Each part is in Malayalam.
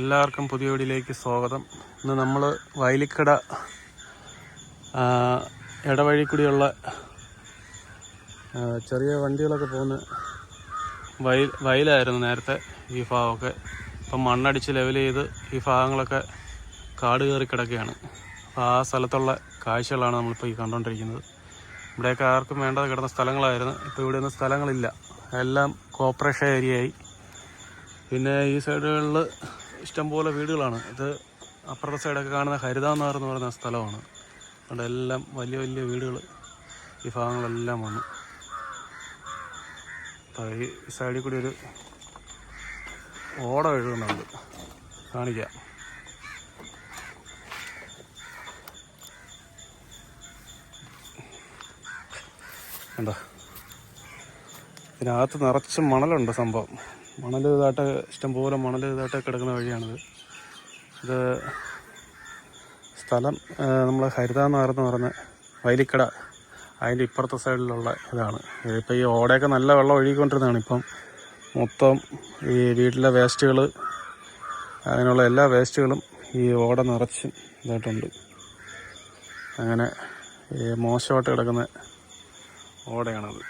എല്ലാവർക്കും പുതിയ വീടിലേക്ക് സ്വാഗതം. ഇന്ന് നമ്മൾ വയലിക്കട ഇടവഴി കൂടിയുള്ള ചെറിയ വണ്ടികളൊക്കെ പോകുന്ന വയൽ വയലായിരുന്നു നേരത്തെ ഈ ഭാഗമൊക്കെ. ഇപ്പം മണ്ണടിച്ച് ലെവൽ ചെയ്ത് ഈ ഭാഗങ്ങളൊക്കെ കാട് കയറി കിടക്കുകയാണ്. അപ്പോൾ ആ സ്ഥലത്തുള്ള കാഴ്ചകളാണ് നമ്മളിപ്പോൾ ഈ കണ്ടുകൊണ്ടിരിക്കുന്നത് ഇവിടെയൊക്കെ ആർക്കും വേണ്ടത് കിടന്ന സ്ഥലങ്ങളായിരുന്നു. ഇപ്പോൾ ഇവിടെ ഒന്നും സ്ഥലങ്ങളില്ല. എല്ലാം കോപ്പറേഷൻ ഏരിയ ആയി പിന്നെ ഈ സൈഡുകളിൽ ഇഷ്ടംപോലെ വീടുകളാണ്. ഇത് അപ്പുറത്തെ സൈഡൊക്കെ കാണുന്ന ഹരിതാനാർ എന്ന് പറയുന്ന സ്ഥലമാണ്. അവിടെ എല്ലാം വലിയ വലിയ വീടുകൾ. ഈ ഭാഗങ്ങളെല്ലാം വന്നു. ഈ സൈഡിൽ കൂടി ഒരു ഓട എഴുതുന്നുണ്ട് കാണിക്കാം. കണ്ടോ? ഇതിനകത്ത് നിറച്ച് മണലുണ്ട് സംഭവം. മണൽ ഇതായിട്ട് ഇഷ്ടംപോലെ മണൽ ഇതായിട്ട് കിടക്കുന്ന വഴിയാണിത്. ഇത് സ്ഥലം നമ്മൾ ഹരിതാനാറെന്ന് പറഞ്ഞ വൈലിക്കട അതിന്റെ ഇപ്പുറത്തെ സൈഡിലുള്ള ഇതാണ്. ഇപ്പോൾ ഈ ഓടയൊക്കെ നല്ല വെള്ളം ഒഴുകിക്കൊണ്ടിരുന്നതാണ്. ഇപ്പം മൊത്തം ഈ വീട്ടിലെ വേസ്റ്റുകൾ അങ്ങനെയുള്ള എല്ലാ വേസ്റ്റുകളും ഈ ഓട നിറച്ചും ഇതായിട്ടുണ്ട്. അങ്ങനെ മോശമായിട്ട് കിടക്കുന്ന ഓടയാണത്.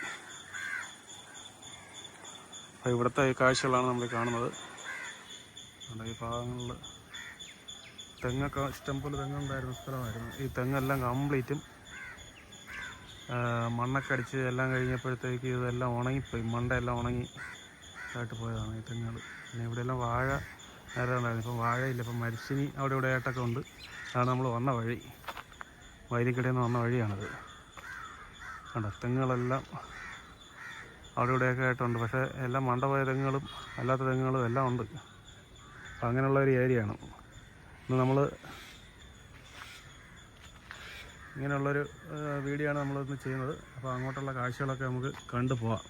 അപ്പോൾ ഇവിടുത്തെ കാഴ്ചകളാണ് നമ്മൾ കാണുന്നത്. ഈ ഭാഗങ്ങളിൽ തെങ്ങൊക്കെ ഇഷ്ടംപോലെ തെങ്ങുണ്ടായിരുന്ന സ്ഥലമായിരുന്നു. ഈ തെങ്ങെല്ലാം കംപ്ലീറ്റും മണ്ണൊക്കെ അടിച്ച് എല്ലാം കഴിഞ്ഞപ്പോഴത്തേക്ക് ഇതെല്ലാം ഉണങ്ങിപ്പോയി. മണ്ടയെല്ലാം ഉണങ്ങി ഇതായിട്ട് പോയതാണ് ഈ തെങ്ങുകൾ പിന്നെ ഇവിടെയെല്ലാം വാഴ നേരെ ഉണ്ടായിരുന്നു. ഇപ്പം വാഴയില്ല ഇപ്പം മരിച്ചിനി അവിടെ ഇവിടെ ആയിട്ടൊക്കെ ഉണ്ട്. അതാണ് നമ്മൾ വന്ന വഴി. വയലിക്കടയിൽ നിന്ന് വന്ന വഴിയാണിത്. കണ്ടോ? തെങ്ങുകളെല്ലാം അവിടെ ഇവിടെയൊക്കെ ആയിട്ടുണ്ട്. പക്ഷേ എല്ലാം മണ്ടപോയ തെങ്ങുകളും അല്ലാത്ത തെങ്ങുകളും എല്ലാം ഉണ്ട്. അപ്പം അങ്ങനെയുള്ള ഒരു ഏരിയയാണ്. ഇന്ന് നമ്മൾ ഇങ്ങനെയുള്ളൊരു വീഡിയോ ആണ് നമ്മളിന്ന് ചെയ്യുന്നത്. അപ്പോൾ അങ്ങോട്ടുള്ള കാഴ്ചകളൊക്കെ നമുക്ക് കണ്ടു പോവാം.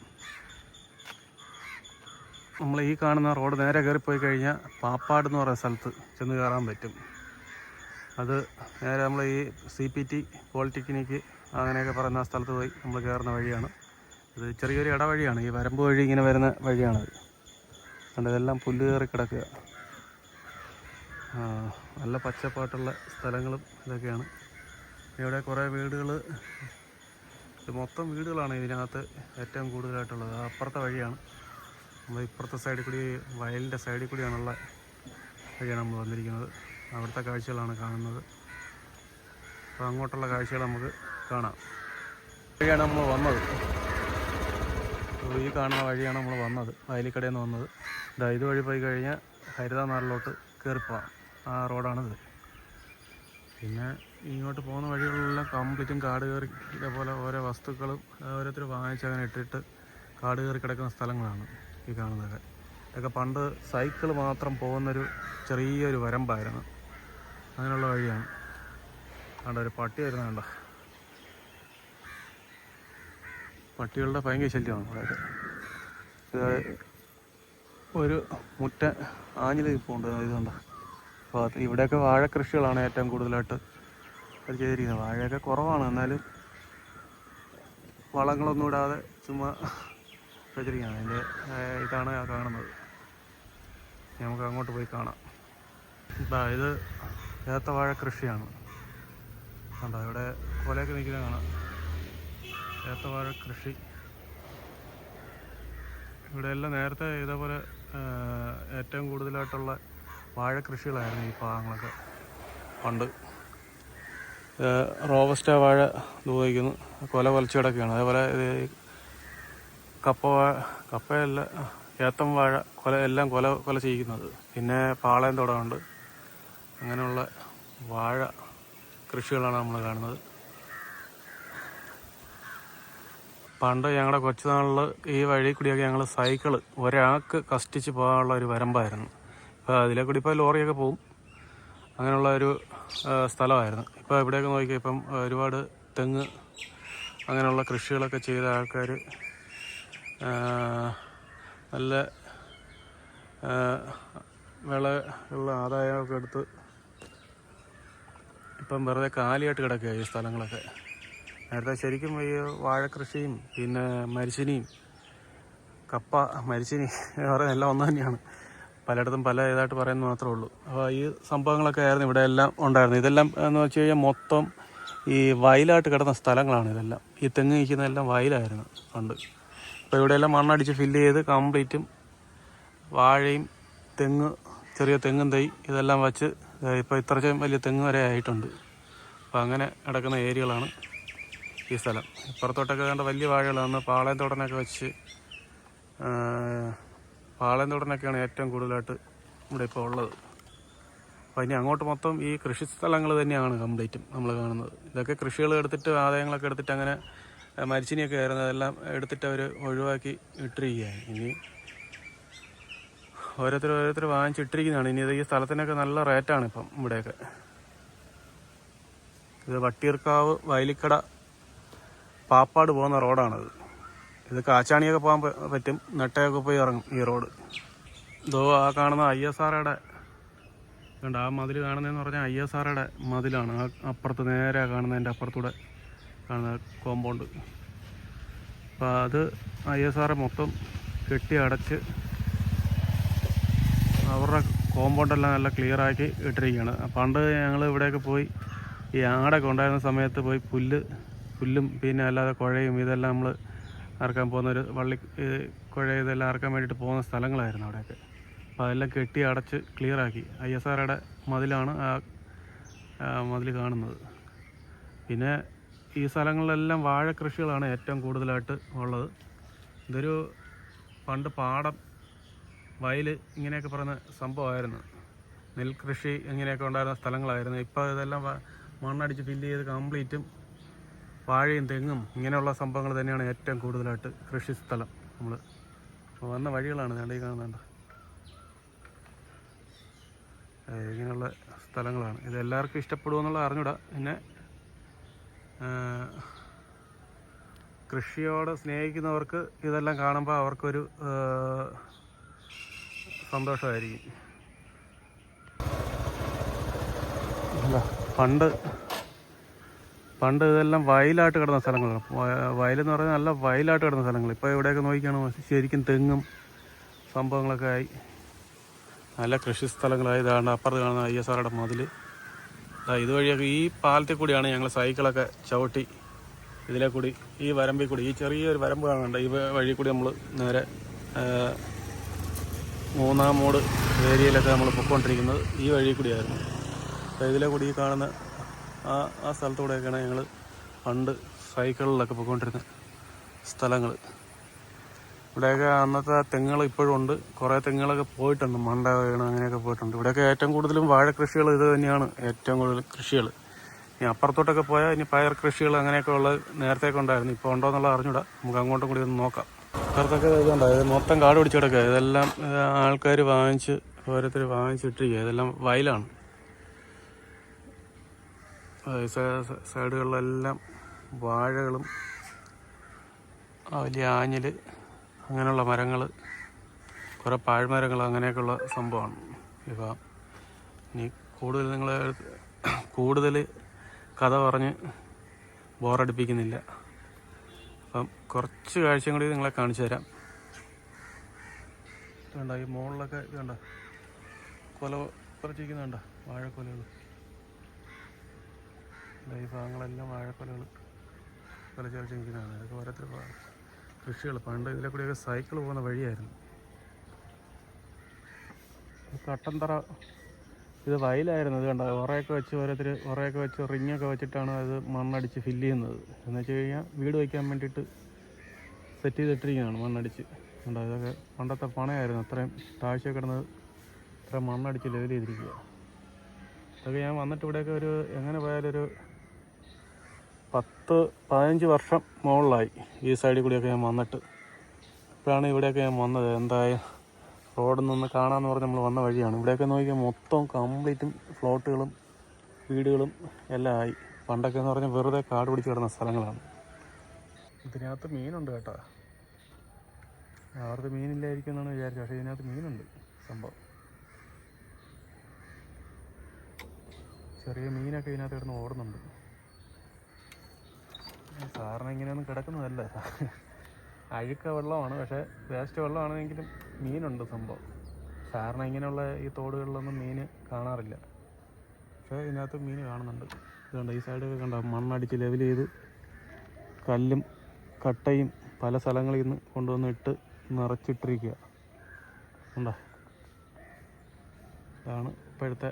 നമ്മൾ ഈ കാണുന്ന റോഡ് നേരെ കയറിപ്പോയി കഴിഞ്ഞാൽ പാപ്പാട് എന്ന് പറയുന്ന സ്ഥലത്ത് ചെന്ന് കയറാൻ പറ്റും. അത് നേരെ നമ്മൾ ഈ സി പി ടി പോളിടെക്നിക്ക് അങ്ങനെയൊക്കെ പറയുന്ന സ്ഥലത്ത് പോയി നമ്മൾ കയറുന്ന വഴിയാണ്. ഇത് ചെറിയൊരു ഇടവഴിയാണ്. ഈ വരമ്പ് വഴി ഇങ്ങനെ വരുന്ന വഴിയാണത്. കണ്ടോ ഇതെല്ലാം പുല്ല് കയറി കിടക്കുക. നല്ല പച്ചപ്പാട്ടുള്ള സ്ഥലങ്ങളും ഇതൊക്കെയാണ്. ഇവിടെ കുറേ വീടുകൾ മൊത്തം വീടുകളാണ് ഇതിനകത്ത് ഏറ്റവും കൂടുതലായിട്ടുള്ളത്. അപ്പുറത്തെ വഴിയാണ്. നമ്മൾ ഇപ്പുറത്തെ സൈഡിൽ കൂടി വയലിന്റെ സൈഡിൽ കൂടിയാണുള്ള വഴിയാണ് നമ്മൾ വന്നിരിക്കുന്നത്. അവിടുത്തെ കാഴ്ചകളാണ് കാണുന്നത്. അപ്പോൾ അങ്ങോട്ടുള്ള കാഴ്ചകൾ നമുക്ക് കാണാം. വഴിയാണ് നമ്മൾ വന്നത്. കാണുന്ന വഴിയാണ് നമ്മൾ വന്നത് വയലിക്കടയിൽ നിന്ന് വന്നത്. ഇതാ വഴി പോയി കഴിഞ്ഞാൽ ഹരിതാനാറിലോട്ട് കയറിപ്പോവാം. ആ റോഡാണിത്. പിന്നെ ഇങ്ങോട്ട് പോകുന്ന വഴികളിലെല്ലാം കംപ്ലീറ്റും കാട് കയറി ഇതേപോലെ ഓരോ വസ്തുക്കളും ഓരോരുത്തർ വാങ്ങിച്ച് അങ്ങനെ ഇട്ടിട്ട് കാട് കയറി കിടക്കുന്ന സ്ഥലങ്ങളാണ് ഈ കാണുന്നതൊക്കെ. ഇതൊക്കെ പണ്ട് സൈക്കിൾ മാത്രം പോകുന്നൊരു ചെറിയൊരു വരമ്പായിരുന്നു. അങ്ങനെയുള്ള വഴിയാണ്. കണ്ട ഒരു പട്ടി വരുന്ന കണ്ടോ പട്ടികളുടെ ഭയങ്കര ശല്യമാണ്. ഇത് ഒരു മുറ്റ ആഞ്ഞിൽ ഇപ്പോണ്ട് അപ്പോൾ അത് ഇവിടെയൊക്കെ വാഴ കൃഷികളാണ് ഏറ്റവും കൂടുതലായിട്ട് അത് ചെയ്തിരിക്കുന്നത് വാഴയൊക്കെ കുറവാണ്. എന്നാലും വളങ്ങളൊന്നും ഇടാതെ ചുമ്മാ വെച്ചിരിക്കുകയാണ്. അതിന്റെ ഇതാണ് കാണുന്നത്. നമുക്ക് അങ്ങോട്ട് പോയി കാണാം. ഇപ്പം ഇത് ഏത്ത വാഴ കൃഷിയാണ്. കണ്ടോ ഇവിടെ കൊലയൊക്കെ നിൽക്കുന്നത് കാണാം. ഏത്തവാഴ കൃഷി. ഇവിടെയെല്ലാം നേരത്തെ ഇതേപോലെ ഏറ്റവും കൂടുതലായിട്ടുള്ള വാഴ കൃഷികളായിരുന്നു ഈ ഭാഗങ്ങളൊക്കെ പണ്ട്. റോബസ്റ്റ വാഴ ഉപയോഗിക്കുന്നു. കൊല കൊലച്ച് അതേപോലെ ഇത് കപ്പ കപ്പയല്ല ഏത്തം വാഴ കൊല എല്ലാം കൊല കൊല ചെയ്യിക്കുന്നത്. പിന്നെ പാളയം തുടമുണ്ട് അങ്ങനെയുള്ള വാഴ കൃഷികളാണ് നമ്മൾ കാണുന്നത്. പണ്ട് ഞങ്ങളുടെ കൊച്ചുനാളിൽ ഈ വഴി കൂടിയൊക്കെ ഞങ്ങൾ സൈക്കിൾ ഒരാൾക്ക് കഷ്ടിച്ച് പോകാനുള്ള ഒരു വരമ്പായിരുന്നു. ഇപ്പോൾ അതിലെ കൂടി ഇപ്പോൾ ലോറിയൊക്കെ പോവും. അങ്ങനെയുള്ള ഒരു സ്ഥലമായിരുന്നു. ഇപ്പോൾ ഇവിടെയൊക്കെ നോക്കിയാൽ ഇപ്പം ഒരുപാട് തെങ്ങ് അങ്ങനെയുള്ള കൃഷികളൊക്കെ ചെയ്ത ആൾക്കാർ നല്ല വിളയുള്ള ആദായമൊക്കെ എടുത്ത് ഇപ്പം വെറുതെ കാലിയായിട്ട് കിടക്കുക ഈ സ്ഥലങ്ങളൊക്കെ. നേരത്തെ ശരിക്കും ഈ വാഴക്കൃഷിയും പിന്നെ മരിച്ചിനിയും കപ്പ മരിച്ചിനി പറയുന്ന എല്ലാം ഒന്ന് തന്നെയാണ്. പലയിടത്തും പല ഇതായിട്ട് പറയുന്നത് മാത്രമേ ഉള്ളൂ. അപ്പോൾ ഈ സംഭവങ്ങളൊക്കെ ആയിരുന്നു ഇവിടെ എല്ലാം ഉണ്ടായിരുന്നു ഇതെല്ലാം എന്ന് വെച്ച് കഴിഞ്ഞാൽ മൊത്തം ഈ വയലായിട്ട് കിടന്ന സ്ഥലങ്ങളാണ് ഇതെല്ലാം. ഈ തെങ്ങ് നിൽക്കുന്നതെല്ലാം വയലായിരുന്നു പണ്ട്. അപ്പോൾ ഇവിടെയെല്ലാം മണ്ണടിച്ച് ഫില്ല് ചെയ്ത് കംപ്ലീറ്റും വാഴയും തെങ്ങ് ചെറിയ തെങ്ങും തൈ ഇതെല്ലാം വച്ച് ഇപ്പോൾ ഇത്രയും വലിയ തെങ്ങ് വരെ ആയിട്ടുണ്ട്. അപ്പോൾ അങ്ങനെ കിടക്കുന്ന ഏരിയകളാണ്. ഈ സ്ഥലം. ഇപ്പുറത്തോട്ടൊക്കെ കണ്ട വലിയ വാഴകളാണ്. പാളയം തോടനൊക്കെ വെച്ച് പാളയം തോടനൊക്കെയാണ് ഏറ്റവും കൂടുതലായിട്ട് ഇവിടെ ഇപ്പോൾ ഉള്ളത്. അപ്പോൾ ഇനി അങ്ങോട്ട് മൊത്തം ഈ കൃഷി സ്ഥലങ്ങൾ തന്നെയാണ് കംപ്ലീറ്റും നമ്മൾ കാണുന്നത്. ഇതൊക്കെ കൃഷികൾ എടുത്തിട്ട് ആദായങ്ങളൊക്കെ എടുത്തിട്ട് അങ്ങനെ മരിച്ചിനിയൊക്കെ ആയിരുന്നു. അതെല്ലാം എടുത്തിട്ട് അവർ ഒഴിവാക്കി ഇട്ടിരിക്കുകയാണ്. ഇനി ഓരോരുത്തർ ഓരോരുത്തർ വാങ്ങിച്ചിട്ടിരിക്കുന്നതാണ് ഇനി ഇത് ഈ സ്ഥലത്തിനൊക്കെ നല്ല റേറ്റാണ് ഇപ്പം ഇവിടെയൊക്കെ. ഇത് വട്ടിയൂർക്കാവ് വയലിക്കട പാപ്പാട് പോകുന്ന റോഡാണത്. ഇത് കാച്ചാണിയൊക്കെ പോകാൻ പറ്റും. നെട്ടയൊക്കെ പോയി ഇറങ്ങും ഈ റോഡ്. ഇതോ ആ കാണുന്ന ഐ എസ് ആറുടെ കണ്ട? ആ മതിൽ കാണുന്നതെന്ന് പറഞ്ഞാൽ ഐ എസ് ആറുടെ മതിലാണ്. ആ അപ്പുറത്ത് നേരെ കാണുന്നതിന്റെ അപ്പുറത്തൂടെ കാണുന്ന കോമ്പൗണ്ട്. അപ്പോൾ അത് ഐ എസ് ആറെ മൊത്തം കെട്ടി അടച്ച് അവരുടെ കോമ്പൗണ്ടെല്ലാം നല്ല ക്ലിയറാക്കി ഇട്ടിരിക്കുകയാണ്. പണ്ട് ഞങ്ങൾ ഇവിടെയൊക്കെ പോയി ഈ ആടൊക്കെ ഉണ്ടായിരുന്ന സമയത്ത് പോയി പുല്ല് പുല്ലും പിന്നെ അല്ലാതെ കുഴയും ഇതെല്ലാം നമ്മൾ അറക്കാൻ പോകുന്ന ഒരു വള്ളി കുഴ ഇതെല്ലാം അറക്കാൻ വേണ്ടിയിട്ട് പോകുന്ന സ്ഥലങ്ങളായിരുന്നു അവിടെയൊക്കെ. അപ്പോൾ അതെല്ലാം കെട്ടി അടച്ച് ക്ലിയർ ആക്കി. ഐ എസ് ആറുടെ മതിലാണ് ആ മതിൽ കാണുന്നത്. പിന്നെ ഈ സ്ഥലങ്ങളിലെല്ലാം വാഴ കൃഷികളാണ് ഏറ്റവും കൂടുതലായിട്ട് ഉള്ളത്. ഇതൊരു പണ്ട് പാടം വയൽ ഇങ്ങനെയൊക്കെ പറയുന്ന സംഭവമായിരുന്നു. നെൽകൃഷി ഇങ്ങനെയൊക്കെ ഉണ്ടായിരുന്ന സ്ഥലങ്ങളായിരുന്നു. ഇപ്പോൾ ഇതെല്ലാം മണ്ണടിച്ച് ഫില്ല് ചെയ്ത് കംപ്ലീറ്റും വാഴയും തെങ്ങും ഇങ്ങനെയുള്ള സംഭവങ്ങൾ തന്നെയാണ് ഏറ്റവും കൂടുതലായിട്ട് കൃഷി സ്ഥലം നമ്മൾ വന്ന വഴികളാണ് വേണ്ട ഈ കാണുന്നുണ്ട് ഇങ്ങനെയുള്ള സ്ഥലങ്ങളാണ്. ഇത് എല്ലാവർക്കും ഇഷ്ടപ്പെടുമെന്നുള്ള അറിഞ്ഞൂടാ. പിന്നെ കൃഷിയോട് സ്നേഹിക്കുന്നവർക്ക് ഇതെല്ലാം കാണുമ്പോൾ അവർക്കൊരു സന്തോഷമായിരിക്കും. പണ്ട് പണ്ട് ഇതെല്ലാം വയലായിട്ട് കിടന്ന സ്ഥലങ്ങളാണ്. വയ- വയലെന്ന് പറഞ്ഞാൽ നല്ല വയലായിട്ട് കിടന്ന സ്ഥലങ്ങൾ. ഇപ്പോൾ ഇവിടെയൊക്കെ നോക്കിയാണ് ശരിക്കും തെങ്ങും സംഭവങ്ങളൊക്കെ ആയി. നല്ല കൃഷി സ്ഥലങ്ങളായി. ഇതാണ് അപ്പുറത്ത് കാണുന്ന ഐ എസ് ആറുടെ മതിൽ ഇതുവഴിയൊക്കെ ഈ പാലത്തിൽ കൂടിയാണ് ഞങ്ങൾ സൈക്കിളൊക്കെ ചവിട്ടി ഇതിലെ കൂടി ഈ വരമ്പിൽ കൂടി ഈ ചെറിയൊരു വരമ്പ് കാണുന്നുണ്ട് ഈ വഴി കൂടി നമ്മൾ നേരെ മൂന്നാം മോഡ് ഏരിയയിലൊക്കെ നമ്മൾ പൊക്കോണ്ടിരിക്കുന്നത് ഈ വഴി കൂടിയായിരുന്നു. അപ്പോൾ ഇതിലെ കൂടി ഈ കാണുന്ന ആ ആ സ്ഥലത്തൂടെയൊക്കെയാണ് ഞങ്ങൾ പണ്ട് സൈക്കിളിലൊക്കെ പോയിക്കൊണ്ടിരുന്ന സ്ഥലങ്ങൾ ഇവിടെയൊക്കെ അന്നത്തെ തെങ്ങുകൾ ഇപ്പോഴും ഉണ്ട്. കുറേ തെങ്ങുകളൊക്കെ പോയിട്ടുണ്ട്. മണ്ട വീണ് അങ്ങനെയൊക്കെ പോയിട്ടുണ്ട്. ഇവിടെയൊക്കെ ഏറ്റവും കൂടുതലും വാഴ കൃഷികൾ ഇത് തന്നെയാണ് ഏറ്റവും കൂടുതൽ കൃഷികൾ. ഇനി അപ്പുറത്തോട്ടൊക്കെ പോയാൽ ഇനി പയർ കൃഷികൾ അങ്ങനെയൊക്കെ ഉള്ളത് നേരത്തെയൊക്കെ ഉണ്ടായിരുന്നു. ഇപ്പോൾ ഉണ്ടോ എന്നുള്ളത് അറിഞ്ഞൂടാ. നമുക്ക് അങ്ങോട്ടും കൂടി ഒന്ന് നോക്കാം. അപ്പുറത്തൊക്കെ ഇതുണ്ടായത് മൊത്തം കാട് പിടിച്ച് കിടക്കുക ഇതെല്ലാം ആൾക്കാർ വാങ്ങിച്ച് ഓരോരുത്തർ വാങ്ങിച്ചിട്ടിരിക്കുക. ഇതെല്ലാം വയലാണ്. സൈഡുകളിലെല്ലാം വാഴകളും വലിയ ആഞ്ഞിൽ അങ്ങനെയുള്ള മരങ്ങൾ കുറേ പാഴ്മരങ്ങൾ അങ്ങനെയൊക്കെയുള്ള സംഭവമാണ്. ഇപ്പം ഇനി കൂടുതൽ നിങ്ങൾ കൂടുതൽ കഥ പറഞ്ഞ് ബോറടിപ്പിക്കുന്നില്ല. അപ്പം കുറച്ച് കാഴ്ചയും കൂടി നിങ്ങളെ കാണിച്ചു തരാം. ഈ മുകളിലൊക്കെ ഇതുണ്ടോ? കൊല പറിച്ചിരിക്കുന്നുണ്ടോ വാഴക്കൊലകൾ ഈ ഭാഗങ്ങളെല്ലാം വാഴക്കൊലകൾ കൊലച്ചാൽ ചേർച്ചിരിക്കുന്നതാണ് ഇതൊക്കെ ഓരോരുത്തർ കൃഷികൾ പണ്ട് ഇതിലെ കൂടിയൊക്കെ സൈക്കിൾ പോകുന്ന വഴിയായിരുന്നു. കട്ടന്തറ ഇത് വയലായിരുന്നു. ഇത് കണ്ട? ഉറയൊക്കെ വെച്ച് ഓരോരുത്തർ ഉറയൊക്കെ വെച്ച് റിങ്ങൊക്കെ വെച്ചിട്ടാണ് അത് മണ്ണടിച്ച് ഫില്ല് ചെയ്യുന്നത്. എന്ന് വെച്ച് കഴിഞ്ഞാൽ വീട് വയ്ക്കാൻ വേണ്ടിയിട്ട് സെറ്റ് ചെയ്തിട്ടിരിക്കുന്നതാണ് മണ്ണടിച്ച്. കണ്ടോ? ഇതൊക്കെ പണ്ടത്തെ പണയായിരുന്നു. അത്രയും താഴ്ച കിടന്നത് ഇത്രയും മണ്ണടിച്ച് ലെവൽ ചെയ്തിരിക്കുക. അതൊക്കെ ഞാൻ വന്നിട്ട് ഇവിടെയൊക്കെ ഒരു എങ്ങനെ പോയാലൊരു പത്ത് പതിനഞ്ച് വർഷം മുകളിലായി. ഈ സൈഡിൽ കൂടിയൊക്കെ ഞാൻ വന്നിട്ട്. ഇപ്പോഴാണ് ഇവിടെയൊക്കെ ഞാൻ വന്നത്. എന്തായാലും റോഡിൽ നിന്ന് കാണാമെന്ന് പറഞ്ഞ് നമ്മൾ വന്ന വഴിയാണ്. ഇവിടെയൊക്കെ നോക്കിയാൽ മൊത്തം കംപ്ലീറ്റും ഫ്ലോട്ടുകളും വീടുകളും എല്ലാം ആയി. പണ്ടൊക്കെ എന്ന് പറഞ്ഞാൽ വെറുതെ കാട് പിടിച്ച് കിടന്ന സ്ഥലങ്ങളാണ്. ഇതിനകത്ത് മീനുണ്ട് കേട്ടോ. അവർക്ക് മീനില്ലായിരിക്കും എന്നാണ് വിചാരിച്ചത്. പക്ഷേ ഇതിനകത്ത് മീനുണ്ട് സംഭവം. ചെറിയ മീനൊക്കെ ഇതിനകത്ത് കിടന്ന് ഓടുന്നുണ്ട്. സാറിന് ഇങ്ങനെയൊന്നും കിടക്കുന്നതല്ല. അഴുക്ക വെള്ളമാണ് പക്ഷേ വേസ്റ്റ് വെള്ളമാണെങ്കിലും മീനുണ്ട് സംഭവം. സാറിന് ഇങ്ങനെയുള്ള ഈ തോടുകളിലൊന്നും മീൻ കാണാറില്ല. പക്ഷേ ഇതിനകത്ത് മീൻ കാണുന്നുണ്ട്. ഇതുകൊണ്ട് ഈ സൈഡൊക്കെ കണ്ട? മണ്ണടിച്ച് ലെവൽ ചെയ്ത് കല്ലും കട്ടയും പല സ്ഥലങ്ങളിൽ നിന്ന് കൊണ്ടുവന്ന് ഇട്ട് നിറച്ചിട്ടിരിക്കുക. ഉണ്ടോ ഇതാണ് ഇപ്പോഴത്തെ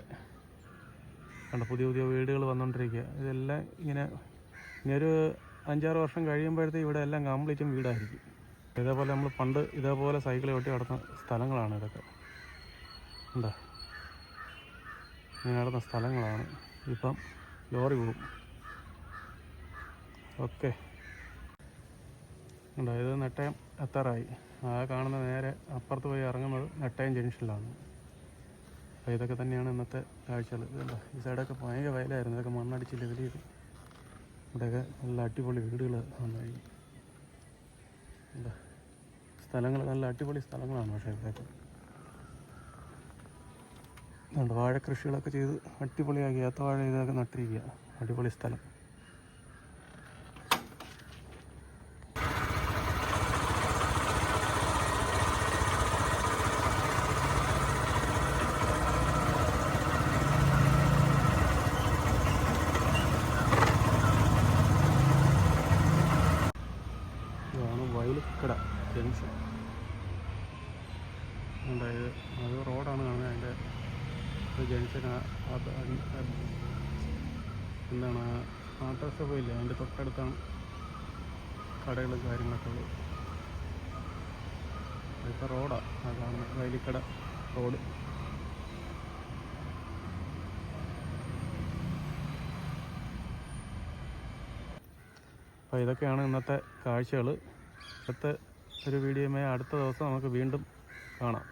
കണ്ട പുതിയ പുതിയ വീടുകൾ വന്നുകൊണ്ടിരിക്കുക ഇതെല്ലാം ഇങ്ങനെ ഇനി ഒരു അഞ്ചാറ് വർഷം കഴിയുമ്പോഴത്തേക്ക് ഇവിടെ എല്ലാം കംപ്ലീറ്റും വീടായിരിക്കും. ഇതേപോലെ നമ്മൾ പണ്ട് ഇതേപോലെ സൈക്കിൾ ഒട്ടി നടന്ന സ്ഥലങ്ങളാണ് ഇതൊക്കെ. എന്താ ഇങ്ങനെ നടന്ന സ്ഥലങ്ങളാണ്. ഇപ്പം ലോറി പോകും. ഓക്കെ. ഉണ്ടോ ഇത് നെട്ടയം എത്താറായി. ആ കാണുന്ന നേരെ അപ്പുറത്ത് പോയി ഇറങ്ങുന്നത് നെട്ടയം ജംഗ്ഷനിലാണ്. അപ്പോൾ ഇതൊക്കെ തന്നെയാണ് ഇന്നത്തെ കാഴ്ചകൾ ഇതുണ്ടോ ഈ സൈഡൊക്കെ ഭയങ്കര വയലായിരുന്നു. ഇതൊക്കെ മണ്ണടിച്ച് ലെവൽ ചെയ്ത് ഇവിടെയൊക്കെ നല്ല അടിപൊളി വീടുകൾ എന്താ സ്ഥലങ്ങൾ നല്ല അടിപൊളി സ്ഥലങ്ങളാണ് പക്ഷേ ഇവിടെയൊക്കെ. വാഴ കൃഷികളൊക്കെ ചെയ്ത് അടിപൊളിയാക്കി ഏത്തവാഴ ഇതൊക്കെ നട്ടിരിക്കുക. അടിപൊളി സ്ഥലം ഇതാണ് വയലിക്കട ജംഗ്ഷൻ ഉണ്ടായത് അത് റോഡാണ് കാണുന്നത്. അതിന്റെ ജംഗ്ഷൻ എന്താണ് ആട്ടോസഭ ഇല്ല? അതിന്റെ തൊട്ടടുത്താണ് കടകളും കാര്യങ്ങളൊക്കെ ഉള്ളത്. ഇപ്പോൾ റോഡാണ് ആ കാണുന്നത് വൈലിക്കട റോഡ്. അപ്പോൾ ഇതൊക്കെയാണ് ഇന്നത്തെ കാഴ്ചകൾ അടുത്ത ഒരു വീഡിയോയുമായി അടുത്ത ദിവസം നമുക്ക് വീണ്ടും കാണാം.